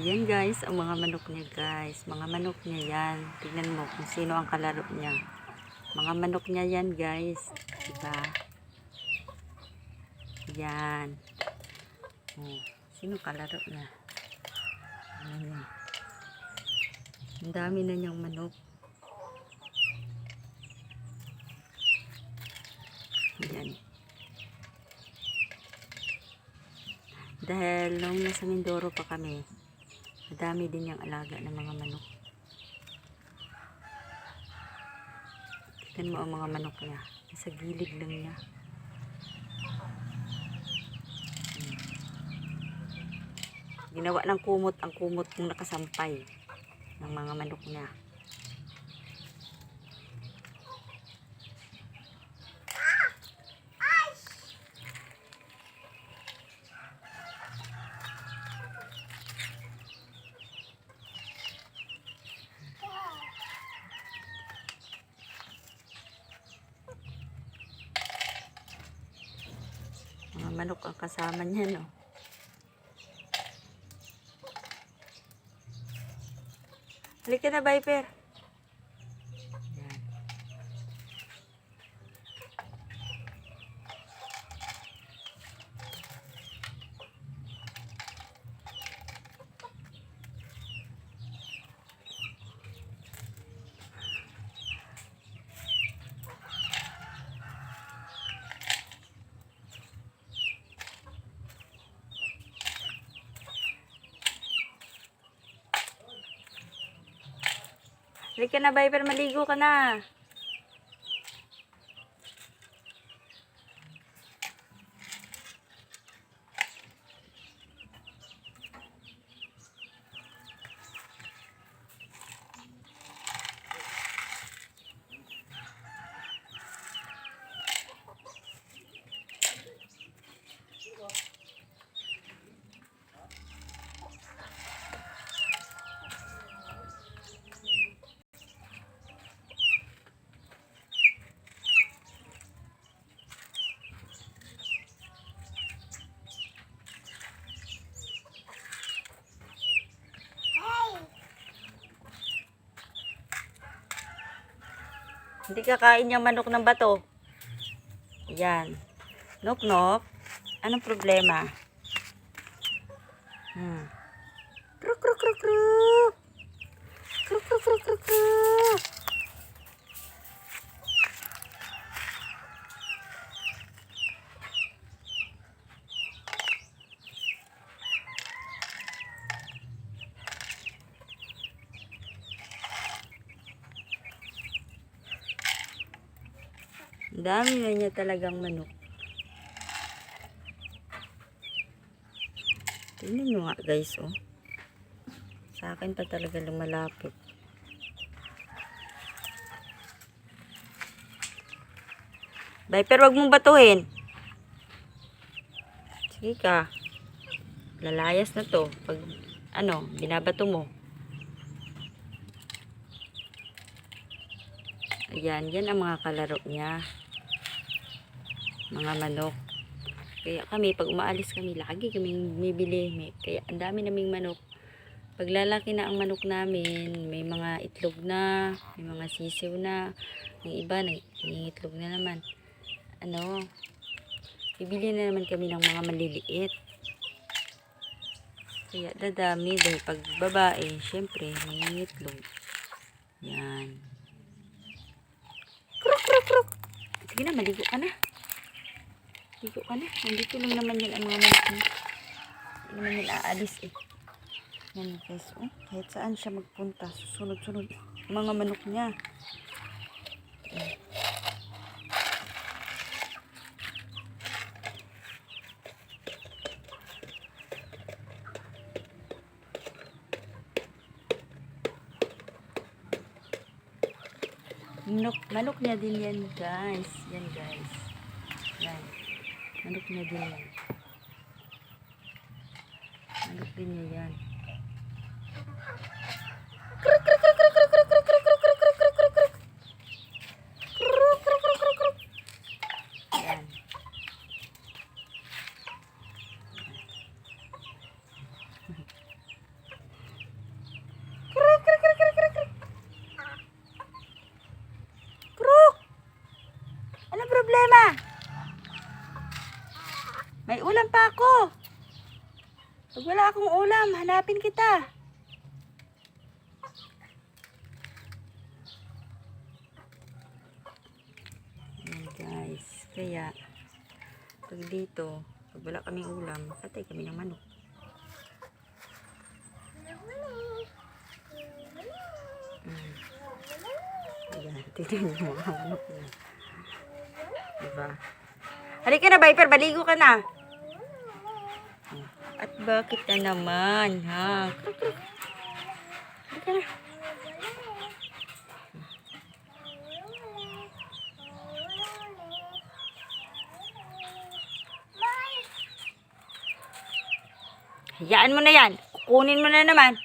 Ayan guys, ang mga manok niya guys. Mga manok niya yan. Tignan mo kung sino ang kalaro niya. Mga manok niya yan guys. Diba? Yan. Oh, sino kalaro niya? Ayan. Ang dami na niyang manok. Ayan. Dahil nung nasa Mindoro pa kami, madami din yung alaga ng mga manok. Tignan mo ang mga manok niya. Nasa gilid lang niya. Ginawa ng kumot ang kumot kung nakasampay ng mga manok niya. Mga manok ang kasama niya, no? Halika na, Viper. Yan. Halika na, Viper. Maligo ka na. Hindi kakain yung manok ng bato. Yan. Nok, nok. Anong problema? Hmm. Kruk, kruk, kruk. Kruk, kruk, kruk, kruk, kruk. Ang dami na niya talagang manok. Tingnan nyo nga guys, oh. Sa akin pa talaga lumalapit. Viper, wag mong batuhin. Sige ka. Lalayas na to. Pag, ano, binabato mo. Ayan, yan ang mga kalaro niya. Mga manok. Kaya kami, pag umaalis kami, lagi kaming bibili. May, kaya ang dami naming manok. Pag lalaki na ang manok namin, may mga itlog na, may mga sisiw na. Yung iba, nangitlog na naman. Ano, bibili na naman kami ng mga maliliit. Kaya dadami dahil pag babae, syempre, nangitlog. Yan. Kruk, kruk, kruk. Sige na, maligo ka na. Maligo ka na. Nandito lang naman yan ang mga manok. Hindi naman yan aalis eh. Yan guys, oh. Kahit saan siya magpunta, susunod-sunod. Mga manok niya. Ayan. Manok, manok niya din yan guys. Yan guys. Yan. aduk na din yan aduk din niya yan problema? May ulam pa ako. Pag wala akong ulam, hanapin kita. Ayan guys. Kaya, pag dito, pag wala kaming ulam, patay kami ng manok. Mm. Ayan, tignan niyo mga manok. Diba? Halika na, Viper. Baligo ka na. At bakit na naman, ha? Halika na. Hayaan mo na yan. Kukunin mo na naman.